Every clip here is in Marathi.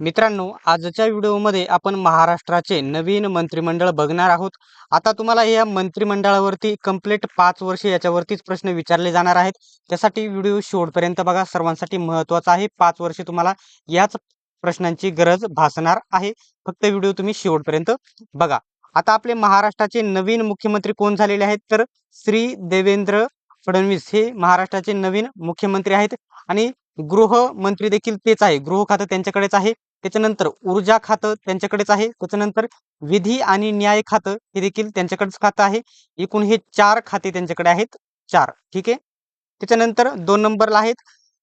मित्रांनो आजच्या व्हिडिओमध्ये आपण महाराष्ट्राचे नवीन मंत्रिमंडळ बघणार आहोत. आता तुम्हाला या मंत्रिमंडळावरती कंप्लीट पाच वर्ष याच्यावरतीच प्रश्न विचारले जाणार आहेत. त्यासाठी व्हिडिओ शेवटपर्यंत बघा. सर्वांसाठी महत्त्वाचा आहे पाच वर्ष तुम्हाला याच प्रश्नांची गरज भासणार आहे. फक्त व्हिडिओ तुम्ही शेवटपर्यंत बघा. आता आपले महाराष्ट्राचे नवीन मुख्यमंत्री कोण झालेले आहेत? तर श्री देवेंद्र फडणवीस हे महाराष्ट्राचे नवीन मुख्यमंत्री आहेत. आणि गृहमंत्री देखील तेच आहे. गृह खातं त्यांच्याकडेच आहे. त्याच्यानंतर ऊर्जा खातं त्यांच्याकडेच आहे. त्याच्यानंतर विधी आणि न्याय खातं हे देखील त्यांच्याकडेच खातं आहे. एकूण हे चार खाते त्यांच्याकडे आहेत. चार. ठीक आहे? त्याच्यानंतर दोन नंबरला आहेत.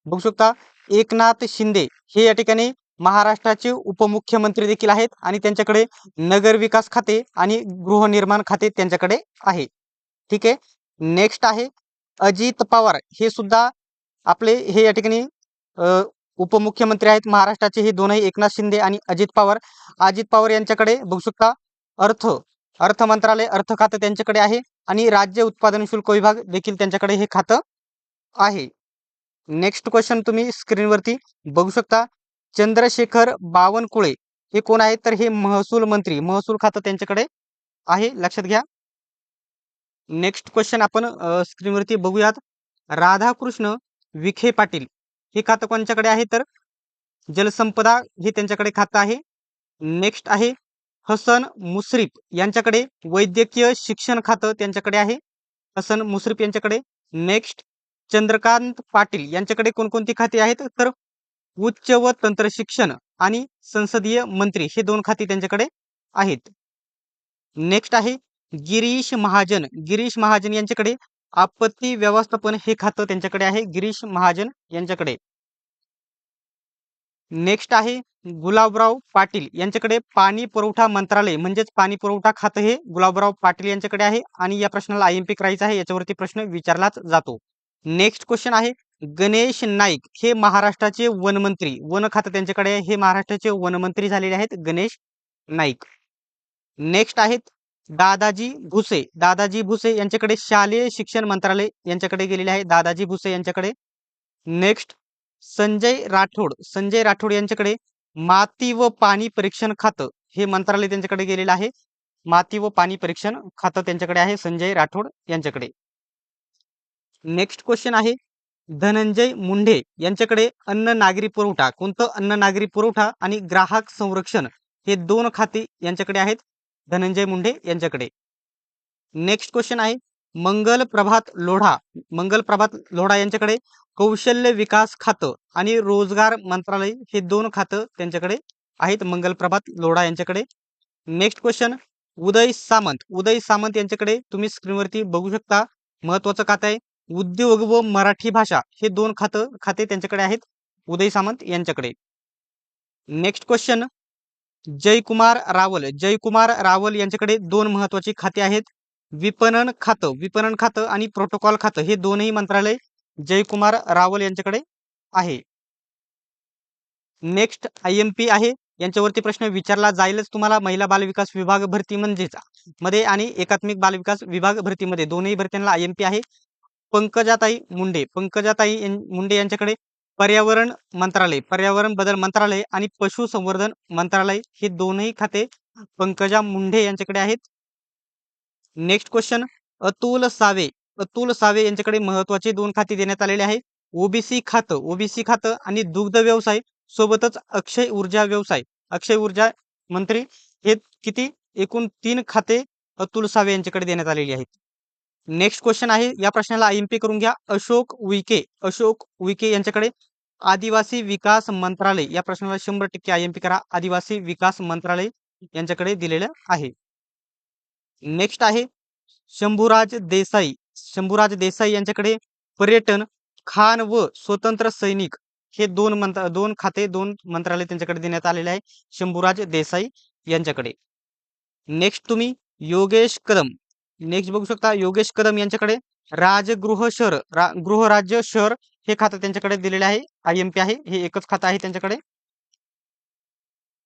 बघू शकता एकनाथ शिंदे हे या ठिकाणी महाराष्ट्राचे उपमुख्यमंत्री देखील आहेत आणि त्यांच्याकडे नगर विकास खाते आणि गृहनिर्माण खाते त्यांच्याकडे आहे. ठीक आहे? नेक्स्ट आहे अजित पवार. हे सुद्धा आपले हे या ठिकाणी उपमुख्यमंत्री आहेत महाराष्ट्राचे हे दोनही एकनाथ शिंदे आणि अजित पवार. अजित पवार यांच्याकडे बघू शकता अर्थ अर्थ मंत्रालय अर्थ खातं त्यांच्याकडे आहे आणि राज्य उत्पादन शुल्क विभाग देखील त्यांच्याकडे हे खातं आहे. नेक्स्ट क्वेश्चन तुम्ही स्क्रीनवरती बघू शकता. चंद्रशेखर बावनकुळे हे कोण आहेत? तर हे महसूल मंत्री महसूल खातं त्यांच्याकडे आहे. लक्षात घ्या. नेक्स्ट क्वेश्चन आपण स्क्रीनवरती बघूयात. राधाकृष्ण विखे पाटील हे खातं कोणच्याकडे आहे तर? जलसंपदा हे त्यांच्याकडे खातं आहे. नेक्स्ट आहे हसन मुश्रीफ यांच्याकडे वैद्यकीय शिक्षण खातं त्यांच्याकडे आहे. हसन मुश्रीफ यांच्याकडे. नेक्स्ट चंद्रकांत पाटील यांच्याकडे कोणकोणती खाती आहेत तर? उच्च व तंत्र शिक्षण आणि संसदीय मंत्री हे दोन खाती त्यांच्याकडे आहेत. नेक्स्ट आहे गिरीश महाजन. गिरीश महाजन यांच्याकडे आपत्ती व्यवस्थापन हे खातं त्यांच्याकडे आहे. गिरीश महाजन यांच्याकडे. नेक्स्ट आहे गुलाबराव पाटील यांच्याकडे पाणी पुरवठा मंत्रालय म्हणजेच पाणी पुरवठा खातं हे गुलाबराव पाटील यांच्याकडे आहे आणि या प्रश्नाला आय एम पी करायचा आहे याच्यावरती प्रश्न विचारलाच जातो. नेक्स्ट क्वेश्चन आहे गणेश नाईक हे महाराष्ट्राचे वनमंत्री वन खातं त्यांच्याकडे आहे हे महाराष्ट्राचे वनमंत्री झालेले आहेत गणेश नाईक. नेक्स्ट आहेत दादाजी भुसे दादाजी भुसे यांच्याकडे शालेय शिक्षण मंत्रालय यांच्याकडे गेलेले आहे दादाजी भुसे यांच्याकडे. नेक्स्ट संजय राठोड संजय राठोड यांच्याकडे माती व पाणी परीक्षण खातं हे मंत्रालय त्यांच्याकडे गेलेलं आहे. माती व पाणी परीक्षण खातं त्यांच्याकडे आहे संजय राठोड यांच्याकडे. नेक्स्ट क्वेश्चन आहे धनंजय मुंडे यांच्याकडे अन्न नागरी पुरवठा कोणतं अन्न नागरी पुरवठा आणि ग्राहक संरक्षण हे दोन खाते यांच्याकडे आहेत धनंजय मुंडे यांच्याकडे. नेक्स्ट क्वेश्चन आहे मंगल प्रभात लोढा. मंगल प्रभात लोढा यांच्याकडे कौशल्य विकास खातं आणि रोजगार मंत्रालय हे दोन खातं त्यांच्याकडे आहेत. मंगल प्रभात लोढा यांच्याकडे. Next question Uday Samant. उदय सामंत यांच्याकडे तुम्ही स्क्रीनवरती बघू शकता. महत्वाचं खातं आहे. उद्योग व मराठी भाषा हे दोन खातं खाते त्यांच्याकडे आहेत. उदय सामंत यांच्याकडे. Next question Jaykumar Rawal. Jaykumar Rawal यांच्याकडे दोन महत्वाची खाते आहेत. विपणन खातं विपणन खातं आणि प्रोटोकॉल खातं हे दोनही मंत्रालय जयकुमार रावल यांच्याकडे आहे. नेक्स्ट आय एम पी आहे. यांच्यावरती प्रश्न विचारला जाईलच तुम्हाला. महिला बालविकास विभाग भरती म्हणजेच मध्ये आणि एकात्मिक बालविकास विभाग भरतीमध्ये. दोनही भरत्यांना आय एम पी आहे. पंकजाताई मुंडे. पंकजाताई मुंडे यांच्याकडे पर्यावरण मंत्रालय पर्यावरण बदल मंत्रालय आणि पशुसंवर्धन मंत्रालय हे दोनही खाते पंकजा मुंडे यांच्याकडे आहेत. Next question Atul Save. Atul Save यांच्याकडे महत्त्वाचे दोन खाते देण्यात आलेले आहे ओबीसी खातं. ओबीसी खातं आणि दुग्ध व्यवसाय सोबतच अक्षय ऊर्जा व्यवसाय. अक्षय ऊर्जा मंत्री हे किती? एकूण तीन खाते अतुल सावे यांच्याकडे देण्यात आलेली आहेत. नेक्स्ट क्वेश्चन आहे. या प्रश्नाला आय करून घ्या. अशोक उईके अशोक उईके यांच्याकडे आदिवासी विकास मंत्रालय. या प्रश्नाला शंभर टक्के आय एम पी करा. आदिवासी विकास मंत्रालय यांच्याकडे दिलेलं आहे. नेक्स्ट आहे. शंभूराज देसाई शंभूराज देसाई यांच्याकडे पर्यटन खान व स्वतंत्र सैनिक हे दोन मंत्र दोन खाते दोन मंत्रालय त्यांच्याकडे देण्यात आलेले आहे शंभूराज देसाई यांच्याकडे. नेक्स्ट तुम्ही योगेश कदम. नेक्स्ट बघू शकता योगेश कदम यांच्याकडे राजगृह शहर रा गृहराज्य शहर हे खातं त्यांच्याकडे दिलेले आहे आय एम पी आहे हे एकच खातं आहे त्यांच्याकडे.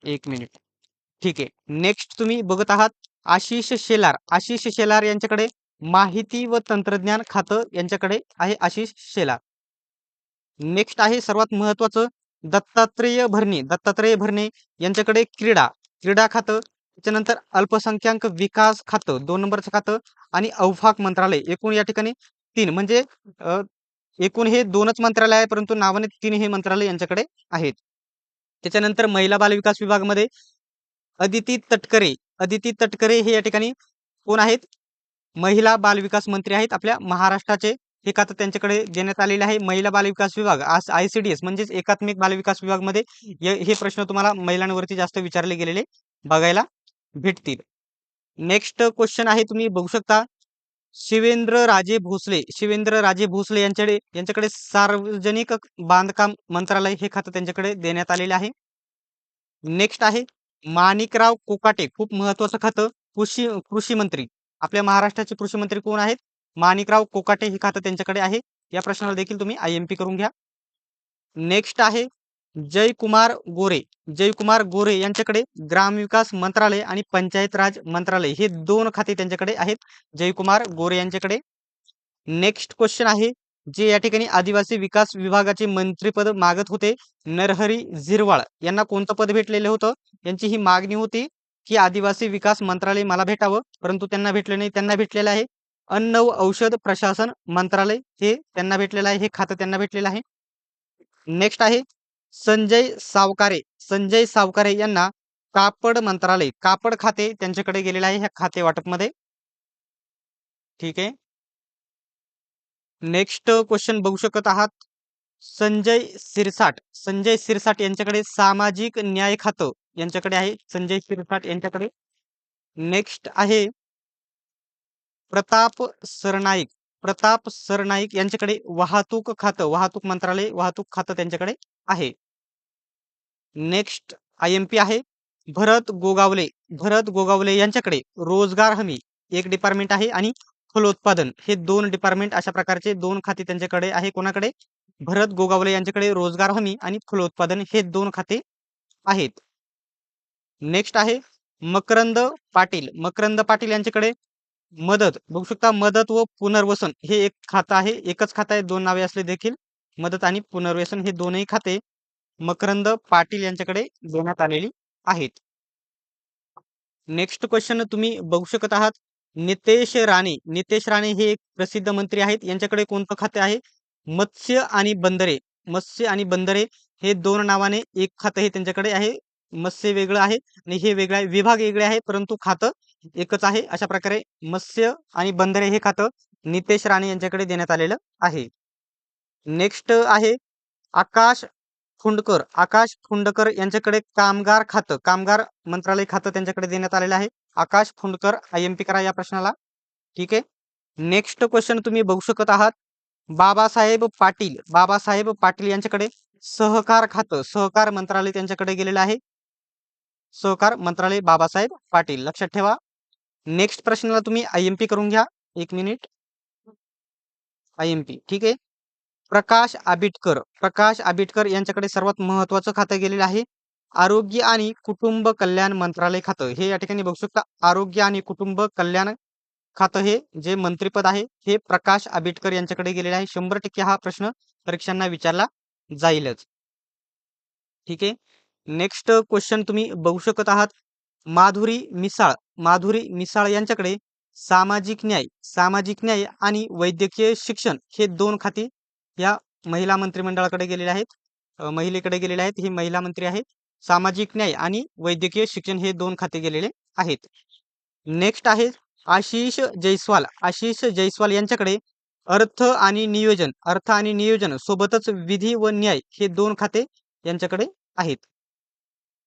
एक मिनिट. ठीक आहे. नेक्स्ट तुम्ही बघत आहात आशिष शेलार. आशिष शेलार यांच्याकडे माहिती व तंत्रज्ञान खातं यांच्याकडे आहे आशिष शेलार. नेक्स्ट आहे सर्वात महत्वाचं दत्तात्रेय भरणे. दत्तात्रेय भरणे यांच्याकडे क्रीडा. क्रीडा खातं त्याच्यानंतर अल्पसंख्याक विकास खातं दोन नंबरचं खातं आणि अवफाक मंत्रालय. एकूण या ठिकाणी तीन. म्हणजे एकूण हे दोनच मंत्रालय आहे परंतु नावाने तीन हे मंत्रालय यांच्याकडे आहेत. त्याच्यानंतर महिला बाल विकास विभागामध्ये अदिती तटकरे अदिती तटकरे हे या ठिकाणी कोण आहेत? महिला बालविकास मंत्री आहेत आपल्या महाराष्ट्राचे. हे खातं त्यांच्याकडे देण्यात आलेले आहे. महिला बालविकास विभाग आज आय सी डी एस म्हणजेच एकात्मिक बालविकास विभागमध्ये हे प्रश्न तुम्हाला महिलांवरती जास्त विचारले गेलेले बघायला भेटतील. नेक्स्ट क्वेश्चन आहे तुम्ही बघू शकता. शिवेंद्र राजे भोसले शिवेंद्र राजे भोसले यांच्याकडे यांच्याकडे सार्वजनिक बांधकाम मंत्रालय हे खातं त्यांच्याकडे देण्यात आलेले आहे. नेक्स्ट आहे माणिकराव कोकाटे खूप महत्वाचं खातं. कृषी कृषी मंत्री. आपल्या महाराष्ट्राचे कृषी मंत्री कोण आहेत? माणिकराव कोकाटे हे खातं त्यांच्याकडे आहे. या प्रश्नाला देखील तुम्ही आय एम पी करून घ्या. नेक्स्ट आहे जयकुमार गोरे. जयकुमार गोरे यांच्याकडे ग्रामविकास मंत्रालय आणि पंचायत राज मंत्रालय हे दोन खाते त्यांच्याकडे आहेत. जयकुमार गोरे यांच्याकडे. नेक्स्ट क्वेश्चन आहे जे या ठिकाणी आदिवासी विकास विभागाचे मंत्रीपद मागत होते नरहरी झिरवाळ. यांना कोणतं पद भेटलेलं होतं? यांची ही मागणी होती की आदिवासी विकास मंत्रालय मला भेटावं परंतु त्यांना भेटलं नाही. त्यांना भेटलेलं आहे अन्न व औषध प्रशासन मंत्रालय. हे त्यांना भेटलेलं आहे. हे खातं त्यांना भेटलेलं आहे. नेक्स्ट आहे संजय सावकारे. संजय सावकारे यांना कापड मंत्रालय कापड खाते त्यांच्याकडे गेलेलं आहे ह्या खाते वाटपमध्ये. ठीक आहे. नेक्स्ट क्वेश्चन बघू शकत आहात. संजय सिरसाट. संजय सिरसाट यांच्याकडे सामाजिक न्याय खातं यांच्याकडे आहे. संजय सिरसाट यांच्याकडे. नेक्स्ट आहे. प्रताप सरनाईक. प्रताप सरनाईक यांच्याकडे वाहतूक खातं वाहतूक मंत्रालय वाहतूक खातं त्यांच्याकडे आहे. नेक्स्ट आय एम पी आहे. भरत गोगावले. भरत गोगावले यांच्याकडे रोजगार हमी एक डिपार्टमेंट आहे आणि फलोत्पादन हे दोन डिपार्टमेंट अशा प्रकारचे दोन खाते त्यांच्याकडे आहे कोणाकडे? भरत गोगावले यांच्याकडे रोजगार हमी आणि फलोत्पादन हे दोन खाते आहेत. नेक्स्ट आहे मकरंद पाटील. मकरंद पाटील यांच्याकडे मदत. बघू शकता मदत व पुनर्वसन हे एक खातं आहे. एकच खातं आहे. दोन नावे असले देखील मदत आणि पुनर्वसन हे दोनही खाते मकरंद पाटील यांच्याकडे देण्यात आलेली आहेत. नेक्स्ट क्वेश्चन तुम्ही बघू शकत आहात. नितेश राणे. नितेश राणे हे एक प्रसिद्ध मंत्री आहेत. यांच्याकडे कोणतं खाते आहे? मत्स्य आणि बंदरे. मत्स्य आणि बंदरे हे दोन नावाने एक खातं हे त्यांच्याकडे आहे. मत्स्य वेगळं आहे आणि हे वेगळं आहे. विभाग वेगळे आहे परंतु खातं एकच आहे. अशा प्रकारे मत्स्य आणि बंदरे हे खातं नितेश राणे यांच्याकडे देण्यात आलेलं आहे. नेक्स्ट आहे आकाश फुंडकर. आकाश फुंडकर यांच्याकडे कामगार खातं कामगार मंत्रालय खातं त्यांच्याकडे देण्यात आलेलं आहे. Akash Phundkar I M P करा या प्रश्नाला. ठीक आहे? नेक्स्ट क्वेश्चन तुम्ही बघू शकत आहात. बाबासाहेब पाटील बाबासाहेब पाटील यांच्याकडे सहकार खातं सहकार मंत्रालय त्यांच्याकडे गेलेलं आहे. सहकार मंत्रालय बाबासाहेब पाटील. लक्षात ठेवा. नेक्स्ट प्रश्नाला तुम्ही आय एम पी करून घ्या. एक मिनिट आय एम पी. ठीक आहे? प्रकाश आबिटकर प्रकाश आबिटकर यांच्याकडे सर्वात महत्वाचं खातं गेलेलं आहे. आरोग्य आणि कुटुंब कल्याण मंत्रालय खातं. हे या ठिकाणी बघू शकता. आरोग्य आणि कुटुंब कल्याण खातं हे जे मंत्रीपद आहे हे प्रकाश आबिटकर यांच्याकडे गेलेले आहे. शंभर टक्के हा प्रश्न परीक्षांना विचारला जाईलच. ठीक आहे. नेक्स्ट क्वेश्चन तुम्ही बघू शकत आहात. माधुरी मिसाळ. माधुरी मिसाळ यांच्याकडे सामाजिक न्याय सामाजिक न्याय आणि वैद्यकीय शिक्षण हे दोन खाती या महिला मंत्रिमंडळाकडे गेलेले आहेत. महिलेकडे गेलेले आहेत. ही महिला मंत्री आहे सामाजिक न्याय आणि वैद्यकीय शिक्षण हे दोन खाते गेलेले आहेत. नेक्स्ट आहे आशिष जयस्वाल आशिष जयस्वाल यांच्याकडे अर्थ आणि नियोजन अर्थ आणि नियोजन सोबतच विधी व न्याय हे दोन खाते यांच्याकडे आहेत.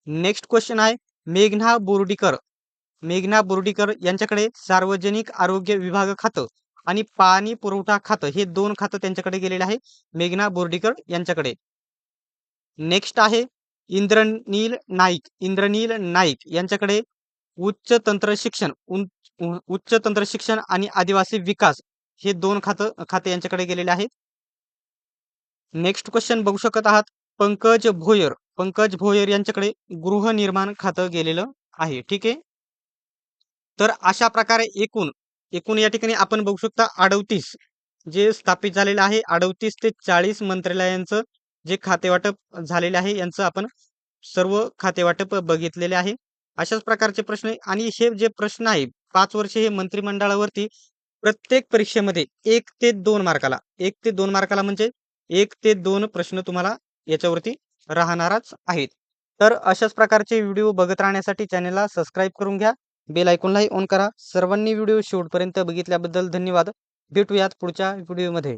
नेक्स्ट क्वेश्चन आहे मेघना बोर्डीकर. मेघना बोर्डीकर यांच्याकडे सार्वजनिक आरोग्य विभाग खातं आणि पाणी पुरवठा खातं हे दोन खातं त्यांच्याकडे गेलेले आहे. मेघना बोर्डीकर यांच्याकडे. नेक्स्ट आहे इंद्रनील नाईक इंद्रनील नाईक यांच्याकडे उच्च तंत्र शिक्षण उच्च तंत्र शिक्षण आणि आदिवासी विकास हे दोन खातं खाते यांच्याकडे गेलेले आहेत. नेक्स्ट क्वेश्चन बघू शकत आहात. पंकज भोयर पंकज भोयर यांच्याकडे गृहनिर्माण खातं गेलेलं आहे. ठीक आहे? तर अशा प्रकारे एकूण एकूण या ठिकाणी आपण बघू शकता अडवतीस जे स्थापित झालेलं आहे. अडवतीस ते चाळीस मंत्रालयांचं जे खातेवाटप झालेले आहे यांचं आपण सर्व खातेवाटप बघितलेले आहे. अशाच प्रकारचे प्रश्न आणि हे जे प्रश्न आहे पाच वर्ष हे मंत्रिमंडळावरती प्रत्येक परीक्षेमध्ये एक ते दोन मार्काला एक ते दोन मार्काला म्हणजे एक ते दोन प्रश्न तुम्हाला याच्यावरती राहणारच आहेत. तर अशाच प्रकारचे व्हिडिओ बघत राहण्यासाठी चॅनलला सबस्क्राईब करून घ्या. बेल आयकॉनलाही ऑन करा. सर्वांनी व्हिडिओ शेवटपर्यंत बघितल्याबद्दल धन्यवाद. भेटूयात पुढच्या व्हिडिओमध्ये.